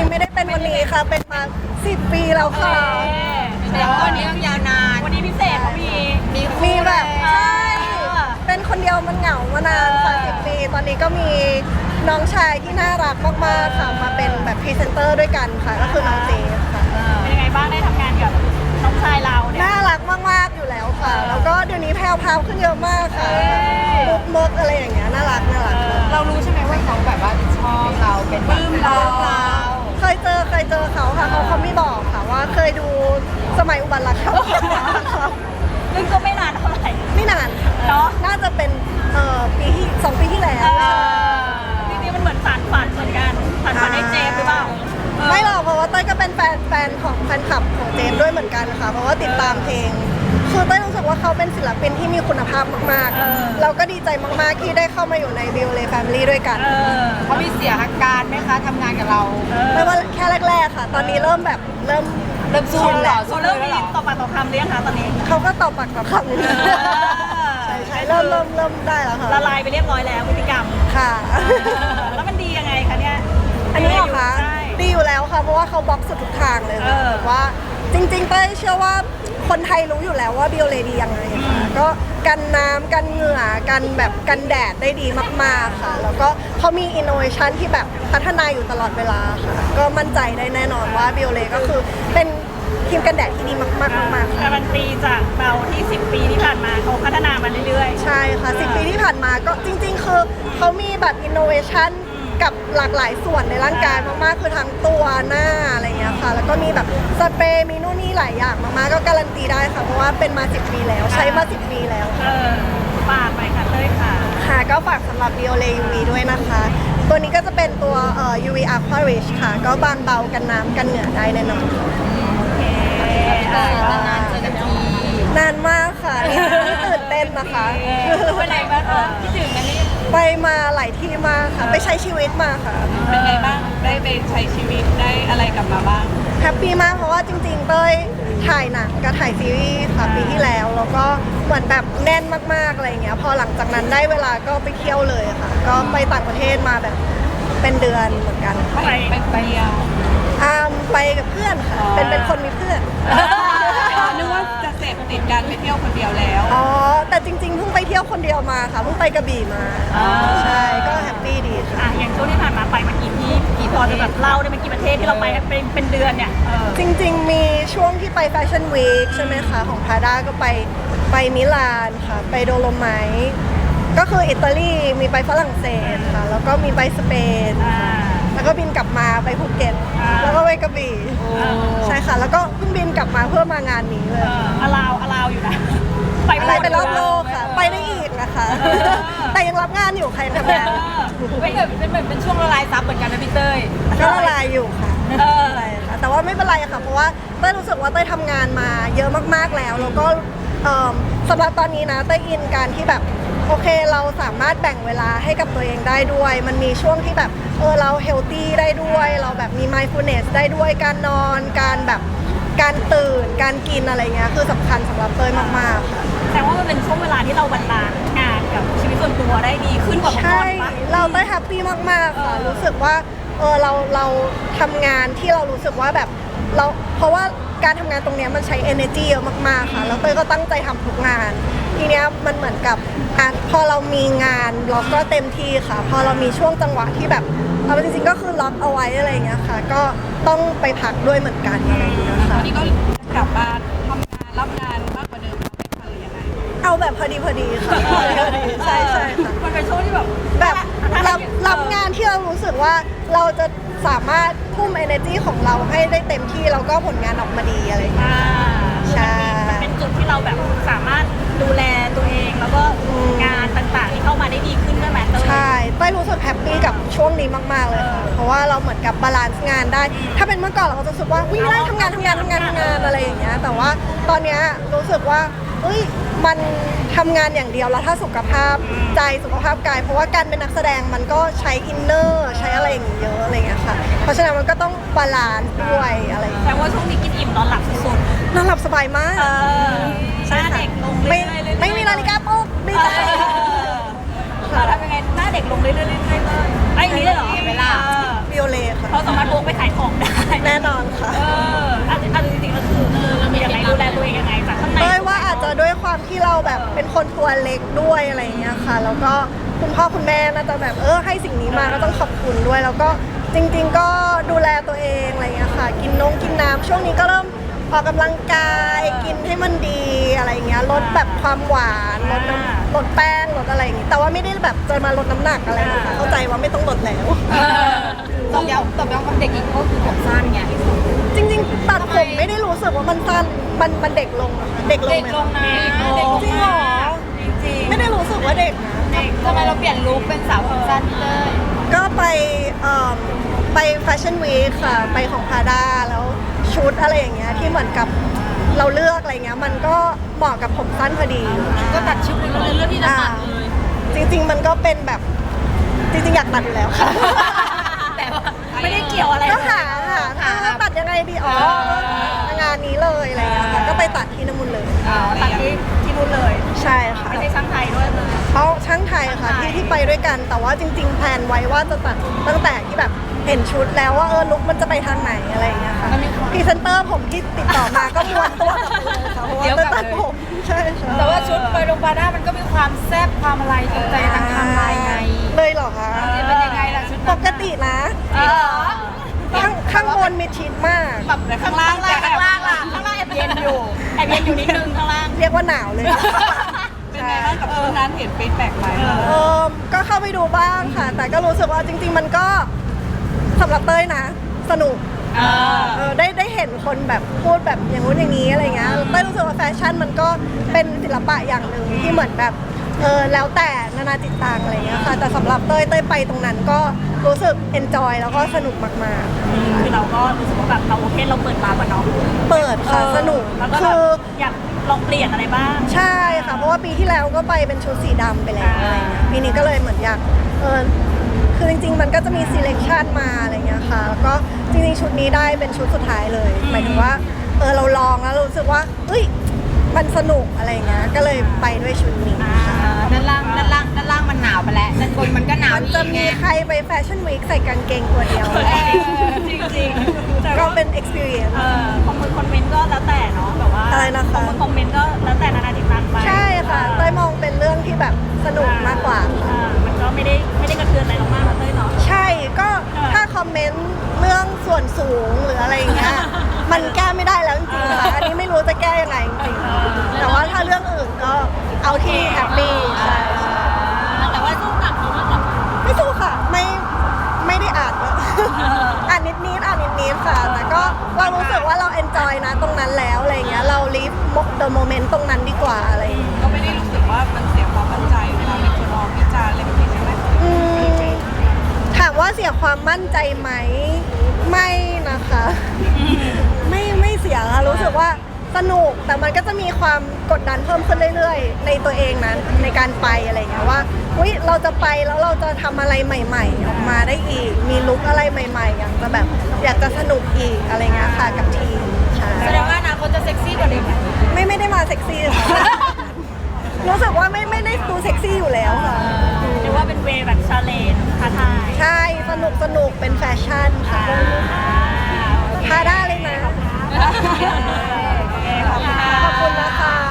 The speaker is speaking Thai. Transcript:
ริงๆไม่ได้เป็นวันนี้ค่ะ เป็นมาสิบปีแล้วค่ะ แต่ว่าวันนี้ต้องยาวนาน วันนี้พิเศษเขามี มีคู่มีแบบล้วใช่เป็นคนเดียวมันเหงามานานค่ะสิบปี ตอนนี้ก็มีน้องชายที่น่ารักมากๆค่ะมาเป็นแบบพรีเซนเตอร์ด้วยกันค่ะ ก็คือน้องเจฟค่ะเป็นยังไงบ้างได้ทำงานกับน้องชายเราเนี่ย น่ารักมากๆอยู่แล้วค่ะ แล้วก็เดี๋ยวนี้แพรวๆขึ้นเยอะมากค่ะเอ้ย มุกมกอะไรอย่างเงี้ยน่ารักน่ารัก เรารู้ใช่ไหมว่าเขาแบบว่าชอบเราเป็นปลื้มเราเราเค ยเจอเคยเจอเขาค่ะเขาเขาไม่บอกค่ะว่าเคยดูสมัยอุบัติรักครับซึ่งก็ไม่นานเท่าไหร่ ไม่นานค่ะเนาะน่าจะเป็นเอ่อปีที่สองปีที่แล้วจริงๆมันเหมือนฝันฝันเหมือนกันฝันฝันให้เจมส์หรือเปล่าไม่หรอกเพราะว่าเต้ยก็เป็นแฟนแฟนของแฟนคลับของเจมส์ด้วยเหมือนกันค่ะ เพราะว่าติดตามเพลงคือเต้ยรู้สึกว่าเขาเป็นศิลปินที่มีคุณภาพมากๆ เราก็ดีใจมากๆที่ได้เข้ามาอยู่ในบิวเลแฟมิลี่ด้วยกัน เออเขามีเสียอาการไหมคะทำงานกับเราไม่ว่ เริ่มแบบเริ่มเริ่มสู้ชินเหรแล้อวเขาเริ่มมีต่อปากต่อคำหรือยังคะตอนนี้ เขาก็ตอบปากต่อคำใช่ใช่เริ่มเริ่มเริ่มได้แล้วค่ะละลายไปเรียบร้อยแล้วพฤติกรรมค่ะ แล้วมันดียังไงคะเนี่ยอันนี้เหรอคะใช่ดีอยู่แล้วค่ะเพราะว่าเขาบล็อกสุดทุกทางเลยเอค่ะอแบบว่าจริงๆเต้ยเชื่อว่า คนไทยรู้อยู่แล้วว่าบิโอเลดียังไงค่ะก็กันน้ำกันเหงื่อกันแบบกันแดดได้ดีมากๆค่ะ แล้วก็เขามีอินโนเวชันที่แบบพัฒนาอยู่ตลอดเวลาค่ะ ก็มั่นใจได้แน่นอนว่าบิโอเลก็คือเป็นครีมกันแดดที่ดีมากๆมากๆค่ะ การันตีจากเราที่ 10 ปีที่ผ่านมาเขาพัฒนามาเรื่อยใช่ค่ะสิปีที่ผ่านมาก็จริงๆ คือเขามีแบบอินโนเวชัน กับหลากหลายส่วนในร่างกายมากๆ คือทั้งตัวหน้าอะไรเงี้ยค่ะ แล้วก็มีแบบสเปรย์มีนู่นนี่หลายอย่างมากๆ ก็การันตีได้ค่ะ เพราะว่าเป็นมา10ปีแล้ว ใช้มา10ปีแล้วๆเออฝากไปค่ะเต้ยค่ะ ค่ะ ก็ฝากสำหรับ Biole UV ด้วยนะคะ ตัวนี้ก็จะเป็นตัวเอ่อ UV Aqua Rich ค่ะ ก็บางเบากันน้ำกันเหงื่อได้แน่นอนค่ะ โอเคนานๆเจอกันทีนานมากค่ะนี่นี่ตื่นเต้นนะคะไปไหนมาคะคิดถึงกันนี่ ไปมาหลายที่มากค่ะ ไปใช้ชีวิตมาค่ะ เป็นไงบ้าง ได้ไปใช้ชีวิตได้อะไรกลับมาบ้าง แฮปปี้มากเพราะว่าจริงๆเต้ยถ่ายหนังกับถ่ายซีรีส์ค่ะปีที่แล้ว แล้วก็เหมือนแบบแน่นมากๆอะไรเงี้ย พอหลังจากนั้นได้เวลาก็ไปเที่ยวเลยค่ะ ก็ไปต่างประเทศมาแบบเป็นเดือนเหมือนกันไปไปไปเดียวอ่ามไปกับเพื่อนค่ะ เป็นเป็นคนมีเพื่อนนึก ว่าจะเสพติดการไปเที่ยวคนเดียวแล้ว อ๋อ แต่จริงๆเพิ่งไปเที่ยวคนเดียวมาค่ะเพิ่งไปกระบี่มาอ่าใช่ก็แฮปปี้ดีค่ะ อะอย่างช่วงที่ผ่านมาไปมากี่ที่กี่พอจะแบบเล่าได้ไหมกี่ประเทศที่เราไปเป็นเป็นเดือนเนี่ยเออจริงๆ มีช่วงที่ไปแฟชั่นวีคใช่ไหมคะ ของพาด้าก็ไปไปมิลานค่ะ ไปโดโลไมท์ก็คืออิตาลีมีไปฝรั่งเศสค่ะ แล้วก็มีไปสเปนอ่า แล้วก็บินกลับมาไปภูเก็ตอ่าแล้วก็ไปกระบี่อ่าใช่ค่ะ แล้วก็เพิ่งบินกลับมาเพื่อมางานนี้เลเอยออลาวอลาวอยู่นะไปไปไปรอบโลกค่ะ ไปได้อีกนะคะเออแต่ยังรับงานอยู่ใครทำเองานอเป็นแบบเป็นแบบเป็นช่วงละลายซับเหมือนกันนะพี่เต้ยก็ละลายอยู่ค่ะเออใช่ค่ะแต่ว่าไม่เป็นไรค่ะเพราะว่าเต้ยรู้สึกว่าเต้ยทำงานมาเยอะมากๆแล้ว แล้วก็เอิ่มสำหรับตอนนี้นะเต้ยอินการที่แบบ โอเคเราสามารถแบ่งเวลาให้กับตัวเองได้ด้วย มันมีช่วงที่แบบเออเราเฮลตี้ได้ด้วย เราแบบมี mindfulness ได้ด้วยการนอนการแบบการตื่นการกินอะไรเงี้ยคือสำคัญสำหรับเต้ยมากๆค่ะ แต่ว่ามันเป็นช่วงเวลาที่เราบรรลานซ์งานกับชีวิตส่วนตัวได้ดีขึ้นกว่าเมื่อก่ใช่อนปะ เราได้แฮปปี้มาก ๆ ค่ะรู้สึกว่า เออ เรา เราทำงานที่เรารู้สึกว่าแบบ เรา เพราะว่าการทำงานตรงเนี้ยมันใช้ energy เยอะมาก ๆ ค่ะ แล้วเต้ยก็ตั้งใจทำทุกงาน ทีเนี้ยมันเหมือนกับอะพอเรามีงานเราก็เต็มที่ค่ะ พอเรามีช่วงจังหวะที่แบบเอาจริงๆก็คือล็อกเอาไว้อะไรอย่างเงี้ยค่ะ ก็ต้องไปพักด้วยเหมือนกันอะไรอย่างเงี้ยตค่ะอนนี้ก็กลับมาทำงานรับงานมากกว่าเดิมไหมคะหรือยังไงเอาแบบพอดีพอดีค่ะพอดีพอดีใช่ใช่ค่ะ มันเป็นช่วงที่แบบแบบรับรับงานที่เรารู้สึกว่าเราจะสามารถทุ่ม energy ของเราให้ได้เต็มที่แล้วก็ผลงานออกมาดีอะไรอย่างเงี้ยอ่าใช่มันเป็นจุดที่เราแบบสามารถ ดูแลตัวเอง แล้วก็งานต่างๆที่เข้ามาได้ดีขึ้นด้วยไหมเต้ยใช่เต้ยรู้สึกแฮปปี้กับช่วงนี้มาก ๆ เลยค่ะเพราะว่าเราเหมือนกับบาลานซ์งานได้ ถ้าเป็นเมื่อก่อนเราก็จะรู้สึกว่าวิ่งไล่ทำงานทำงานทำงานทำงานอะไรอย่างเงี้ย แต่ว่าตอนเนี้ยรู้สึกว่าเอ้ยมันทำงานอย่างเดียวแล้วถ้าสุขภาพใจสุขภาพกาย เพราะว่าการเป็นนักแสดงมันก็ใช้อินเนอร์ใช้อะไรอย่างเงี้ยเยอะอะไรอย่างเงี้ยค่ะ เพราะฉะนั้นมันก็ต้องบาลานซ์ด้วยอะไรอย่างเงี้ย แต่ว่าช่วงนี้กินอิ่มนอนหลับสุด นอนหลับสบายมากๆเออหน้าเด็กลงเรื่ไม่อยๆเรื่อยๆไม่มีนาฬิกาปลุกดีใจเราทำยังไงหน้าเด็กลงเรื่อยๆเรื่อยๆเลยไอ้ยนี่เลยเหรอเวลาวิโอเลค่ะเราสามารถพกไปขายของได้ แน่นอนค่ะเอออันอันจริงๆก็คือเออเรามียังไงดูแลตัวเองยังไงจากข้างในเต้ยว่าอาจจะด้วยความที่เราแบบเป็นคนตัวเล็กด้วยอะไรอย่างเงี้ยค่ะ แล้วก็คุณพ่อคุณแม่น่าจะแบบเออให้สิ่งนี้มาก็ต้องขอบคุณด้วย แล้วก็จริง ๆ ก็ดูแลตัวเองอะไรอย่างเงี้ยค่ะ กินนงกินน้ำช่วงนี้ก็เริ่ม ออกกำลังกายกินให้มันดีอะไรอย่างเงี้ยลดแบบความหวานลดน้ำลดแป้งลดอะไรอย่างงี้แต่ว่าไม่ได้แบบจะมาลดน้ำหนักอะไรนะคะเข้าใจว่าไม่ต้องลดแล้วเออตอบย้ำตอบย้ำกับเด็กอีกก็คือผมสั้นไง จริงๆตัดผมไม่ได้รู้สึกว่ามันสั้นมันมันเด็กลงอะค่ะเด็กลงเด็กไหมลงนะเด็กลงจริงเหรอจริงไม่ได้รู้สึกว่าเด็กนะๆเด็กทำไมเราเปลี่ยนลุคเป็นสาวผมสั้นเลย ก็ไปเอิ่มไปแฟชั่นวีคค่ะ ไปของพาด้าแล้ว ชุดอะไรอย่างเงี้ยที่เหมือนกับเราเลือกอะไรเงี้ยมันก็เหมาะกับผมสั้นพอดี ก็ตัดชุดเลยเลือกที่จะอ่าตัดเลย จริง ๆ มันก็เป็นแบบจริงๆอยากตัดอยู่แล้วค่ะ แต่ว่าไม่ได้เกี่ยวอะไรก็หาหาหาว่าตัดยังไงดีอ๋องานนี้เลยอะไรเงี้ยค่ะก็ไปตัดที่น้ำมุนเลย อ๋อตัดที่ที่นู่นเลย ใช่ค่ะไม่ใช่ช่างไทยด้วยเลยเขาช่างไทยค่ะช่างไทยที่ที่ไปด้วยกันแต่ว่าจริง ๆ แพลนไว้ว่าจะตัดตั้งแต่ที่แบบ เห็นชุดแล้วว่าเออลุกมันจะไปทางไหนอะไรอย่างเงี้ยค่ะพรีเซนเตอร์ผมที่ติดต่อมาก็ม้วนตัวกลับไปเลยค่ะเพราะว่าจะตัดผมใช่ใช่แต่ว่าชุดไปโรงพยาบาลมันก็มีความแซ่บความอะไรตกใจทางไทำลายไงเลยเหรอคะเป็นยังไงล่ะชุดปนั้นกตินะเออข้างข้างบนมีชิดมากแบบข้างล่างข้างล่างล่ะข้างล่างแอบเย็นอยู่แอบเย็นอยู่นิดนึงข้างล่างเรียกว่าหนาวเลยเป็นไงบ้างกับชุดนั้นเห็นฟีดแบ็กไหมเออก็เข้าไปดูบ้างค่ะ แต่ก็รู้สึกว่าจริง ๆ มันก็ สำหรับเต้ยนะ สนุกเออเออได้ได้เห็นคนแบบพูดแบบอย่างงู้นอย่างนี้อะไรเงี้ยเต้ยรู้สึกว่าแฟชั่นมันก็เป็นศิลปะอย่างหนึ่งที่เหมือนแบบเออแล้วแต่นานาจิตตังอะไรเงี้ยค่ะแต่สำหรับเต้ยเต้ยไปตรงนั้นก็รู้สึกเอนจอยแล้วก็สนุกมากคือเราก็รู้สึกว่าแบบเราโอเคเราเปิดรับอะเนาะๆเปิดค่ะสนุกแล้วก็แบคืบออยากลองเปลี่ยนอะไรบ้าง ใช่ค่ะ เพราะว่าปีที่แล้วก็ไปเป็นชุดสีดำไปแล้วอะไรเงี้ยปีนี้ก็เลยเหมือนอยากเออ คือจริง ๆ มันก็จะมี selection มาอะไรเงี้ยค่ะแล้วก็จริงๆชุดนี้ได้เป็นชุดสุดท้ายเลยหมายถึงว่าเออเราลองแล้วรู้สึกว่าเอ้ยมันสนุกอะไรเงี้ยก็เลยไปด้วยชุดนี้ค่ะด้านล่างด้านล่างด้านล่างมันหนาวไปแล้วด้านบนมันก็หนาวมันอีกจะมีใครไปแฟชั่นวีคใส่กางเกงตัวเดียวจริงจริงๆแต่ก็ว่าเป็น experience เออคอมเมนต์คอมเมนต์ก็แล้วแต่เนาะแบบว่าอะไรนะคะคอมเมนต์คอมเมนต์ก็แล้วแต่นานาจิตตังไปใช่ค่ะเต้ยมองเป็นเรื่องที่แบบสนุกมากกว่า ค่ะอ่ามันก็ไม่ได้ไม่ได้กระเทือนอะไรเรามากนะเต้ยเนาะ ใช่ก็ถ้าคอมเมนต์เรื่องส่วนสูงหรืออะไรอย่างเงี้ยมันแก้ไม่ได้แล้วจริงๆค่ะอันนี้ไม่รู้จะแก้ยังไงจริงๆแต่ว่าถ้าเรื่องอื่นก็เอาที่แฮปปี้ใช่ใช่แต่ว่าสู้กลับเขาว่าแบบไม่สู้ค่ะไม่ไม่ได้อ่านเลยอ่านนิดนิดๆอ่านนิดนิดๆค่ะ แต่ก็เรารู้สึกว่าเราเอนจอยนะตรงนั้นแล้วอะไรเงี้ยเรา live the moment ตรงนั้นดีกว่าอะไรอย่างเงี้ยก็ไม่ได้รู้สึกว่ามันเสียความมั่นใจเวามว่าเสียความมั่นใจไหม ไม่นะคะ ไม่ไม่เสียค่ะรู้สึกว่าสนุกแต่มันก็จะมีความกดดันเพิ่มขึ้นเรื่อยๆ ในตัวเองนั้นในการไปอะไรเงี้ยว่าอุ้ยเราจะไปแล้วเราจะทำอะไรใหม่ ๆ ออกมาได้อีก มีลุคอะไรใหม่ ๆ อยากจะแบบอยากจะสนุกอีกอะไรเงี้ยค่ะกับทีมใช่แสดงว่าอนาคตจะเซ็กซี่กว่าเดิมไม่ไม่ได้มาเซ็กซี่ค่ะรู้สึกว่าไม่ไม่ได้ดูเซ็กซี่อยู่แล้วค่ะเรียก ว่าเป็นเวย์แบบชาเลนจ์ท้าทายใช่สนุกสนุกเป็นแฟชั่นค่ะพาได้เลยนะโอเคขอบคุณค่ะขอบคุณนะคะ